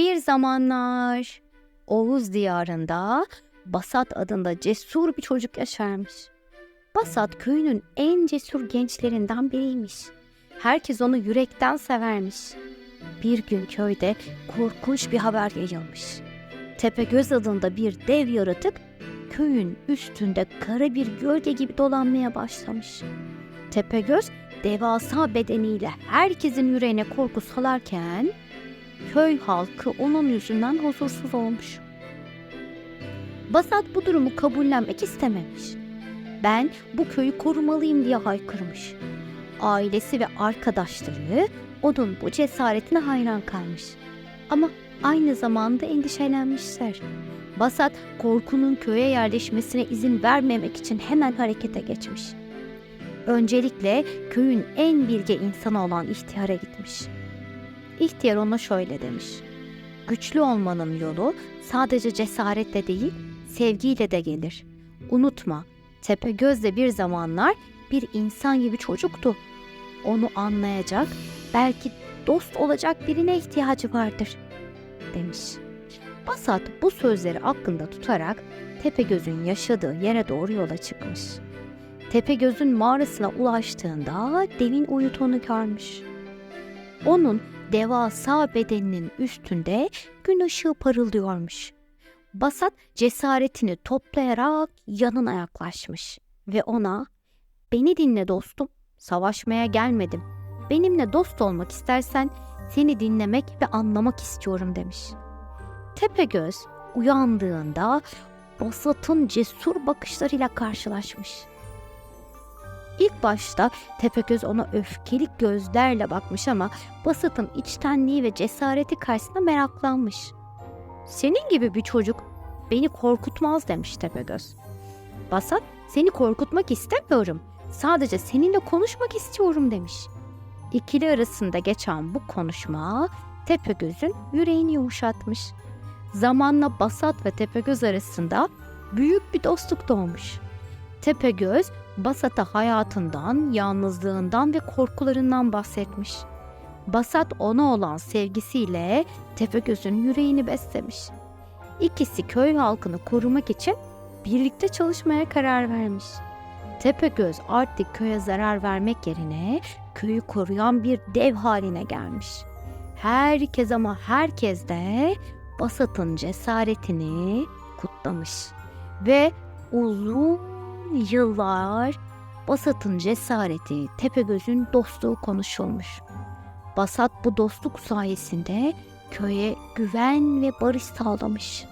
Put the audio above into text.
Bir zamanlar Oğuz diyarında Basat adında cesur bir çocuk yaşarmış. Basat köyünün en cesur gençlerinden biriymiş. Herkes onu yürekten severmiş. Bir gün köyde korkunç bir haber yayılmış. Tepegöz adında bir dev yaratık köyün üstünde kara bir gölge gibi dolanmaya başlamış. Tepegöz devasa bedeniyle herkesin yüreğine korku salarken köy halkı onun yüzünden huzursuz olmuş. Basat bu durumu kabullenmek istememiş. Ben bu köyü korumalıyım diye haykırmış. Ailesi ve arkadaşları onun bu cesaretine hayran kalmış. Ama aynı zamanda endişelenmişler. Basat korkunun köye yerleşmesine izin vermemek için hemen harekete geçmiş. Öncelikle köyün en bilge insanı olan ihtiyara gitmiş. İhtiyar ona şöyle demiş. Güçlü olmanın yolu sadece cesaretle değil, sevgiyle de gelir. Unutma, Tepegöz de bir zamanlar bir insan gibi çocuktu. Onu anlayacak, belki dost olacak birine ihtiyacı vardır, demiş. Basat bu sözleri aklında tutarak Tepegöz'ün yaşadığı yere doğru yola çıkmış. Tepegöz'ün mağarasına ulaştığında devin uyutuğunu görmüş. Onun devasa bedeninin üstünde gün ışığı parıldıyormuş. Basat cesaretini toplayarak yanına yaklaşmış ve ona "Beni dinle dostum, savaşmaya gelmedim. Benimle dost olmak istersen seni dinlemek ve anlamak istiyorum." demiş. Tepegöz uyandığında Basat'ın cesur bakışlarıyla karşılaşmış. İlk başta Tepegöz ona öfkeli gözlerle bakmış ama Basat'ın içtenliği ve cesareti karşısında meraklanmış. Senin gibi bir çocuk beni korkutmaz demiş Tepegöz. Basat seni korkutmak istemiyorum. Sadece seninle konuşmak istiyorum demiş. İkili arasında geçen bu konuşma Tepegöz'ün yüreğini yumuşatmış. Zamanla Basat ve Tepegöz arasında büyük bir dostluk doğmuş. Tepegöz Basat'a hayatından, yalnızlığından ve korkularından bahsetmiş. Basat ona olan sevgisiyle Tepegöz'ün yüreğini beslemiş. İkisi köy halkını korumak için birlikte çalışmaya karar vermiş. Tepegöz artık köye zarar vermek yerine köyü koruyan bir dev haline gelmiş. Herkes ama herkes de Basat'ın cesaretini kutlamış. Ve uzun yıllar Basat'ın cesareti, Tepegöz'ün dostluğu konuşulmuş. Basat bu dostluk sayesinde köye güven ve barış sağlamış.